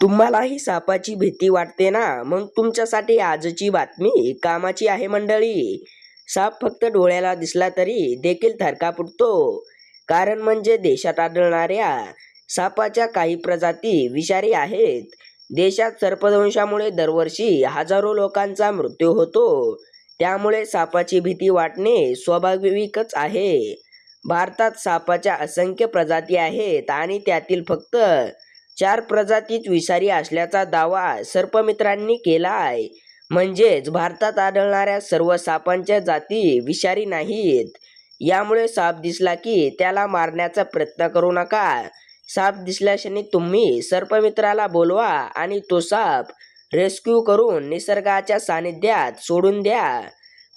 तुम्हालाही सापाची भीती वाटते ना? मग तुमच्यासाठी आजची बातमी कामाची आहे मंडळी. साप फक्त डोळ्याला दिसला तरी देखील थरका फुटतो. कारण म्हणजे देशात आढळणाऱ्या सापाच्या काही प्रजाती विषारी आहेत. देशात सर्पदंशामुळे दरवर्षी हजारो लोकांचा मृत्यू होतो. त्यामुळे सापाची भीती वाटणे स्वाभाविकच आहे. भारतात सापाच्या असंख्य प्रजाती आहेत आणि त्यातील फक्त चार प्रजातीच विषारी असल्याचा दावा सर्पमित्रांनी केला आहे. म्हणजेच भारतात आढळणाऱ्या सर्व सापांच्या जाती विषारी नाहीत. यामुळे साप दिसला की त्याला मारण्याचा प्रयत्न करू नका. साप दिसल्याशनी तुम्ही सर्पमित्राला बोलवा आणि तो साप रेस्क्यू करून निसर्गाच्या सानिध्यात सोडून द्या.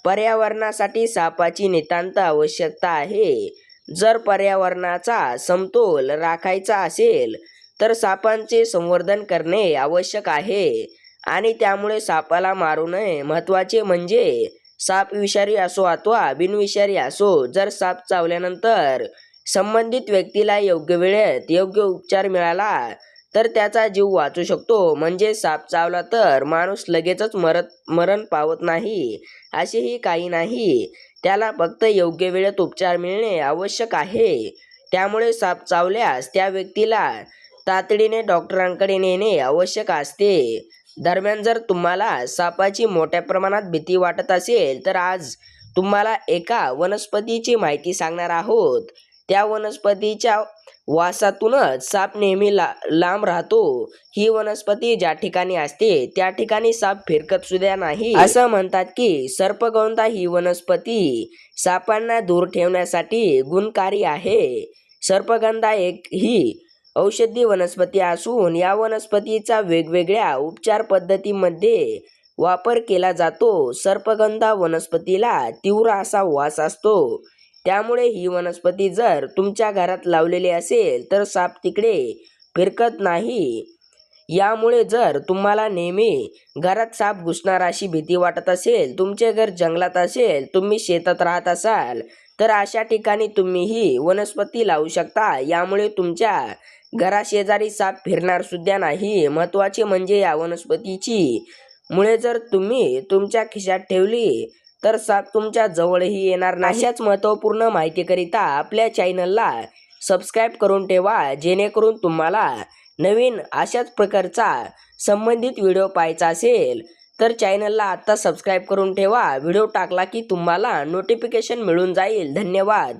पर्यावरणासाठी सापाची नितांत आवश्यकता आहे. जर पर्यावरणाचा समतोल राखायचा असेल तर सापांचे संवर्धन करणे आवश्यक आहे आणि त्यामुळे सापाला मारू नये. महत्त्वाचे म्हणजे साप विषारी असो अथवा बिनविषारी असो जर साप चावल्यानंतर संबंधित व्यक्तीला योग्य वेळेत योग्य उपचार मिळाला तर त्याचा जीव वाचू शकतो. म्हणजे साप चावला तर माणूस लगेचच मरत मरण पावत नाही असेही काही नाही. त्याला फक्त योग्य वेळेत उपचार मिळणे आवश्यक आहे. त्यामुळे साप चावल्यास त्या व्यक्तीला तातडीने डॉक्टरांकडे नेणे आवश्यक असते. दरम्यान जर तुम्हाला सापाची मोठ्या प्रमाणात भीती वाटत असेल तर आज तुम्हाला एका वनस्पतीची माहिती सांगणार आहोत. त्या वनस्पतीच्या वासातूनच साप नेहमी ला लांब राहतो. ही वनस्पती ज्या ठिकाणी असते त्या ठिकाणी साप फिरकत सुद्धा नाही. असं म्हणतात की सर्पगौंदा ही वनस्पती सापांना दूर ठेवण्यासाठी गुणकारी आहे. सर्पगंधा एक ही औषधी वनस्पती असून या वनस्पतीचा वेगवेगळ्या उपचार पद्धतीमध्ये वापर केला जातो. सर्पगंधा वनस्पतीला तीव्र असा वास असतो. त्यामुळे ही वनस्पती जर तुमच्या घरात लावलेली असेल तर साप तिकडे फिरकत नाही. यामुळे जर तुम्हाला नेहमी घरात साप घुसणार अशी भीती वाटत असेल तुमचे घर जंगलात असेल तुम्ही शेतात राहत असाल तर अशा ठिकाणी तुम्ही ही वनस्पती लावू शकता. यामुळे तुमच्या घराशेजारी साप फिरणार सुद्धा नाही. महत्त्वाचे म्हणजे या वनस्पतीची. मुळे जर तुम्ही तुमच्या खिशात ठेवली तर साप तुमच्या जवळही येणार नाही. अशाच महत्त्वपूर्ण माहितीकरिता आपल्या चॅनलला सबस्क्राईब करून ठेवा जेणेकरून तुम्हाला नवीन अशाच प्रकारचा संबंधित व्हिडिओ पाहायचा असेल तर चॅनलला आत्ता सबस्क्राईब करून ठेवा. व्हिडिओ टाकला की तुम्हाला नोटिफिकेशन मिळून जाईल. धन्यवाद.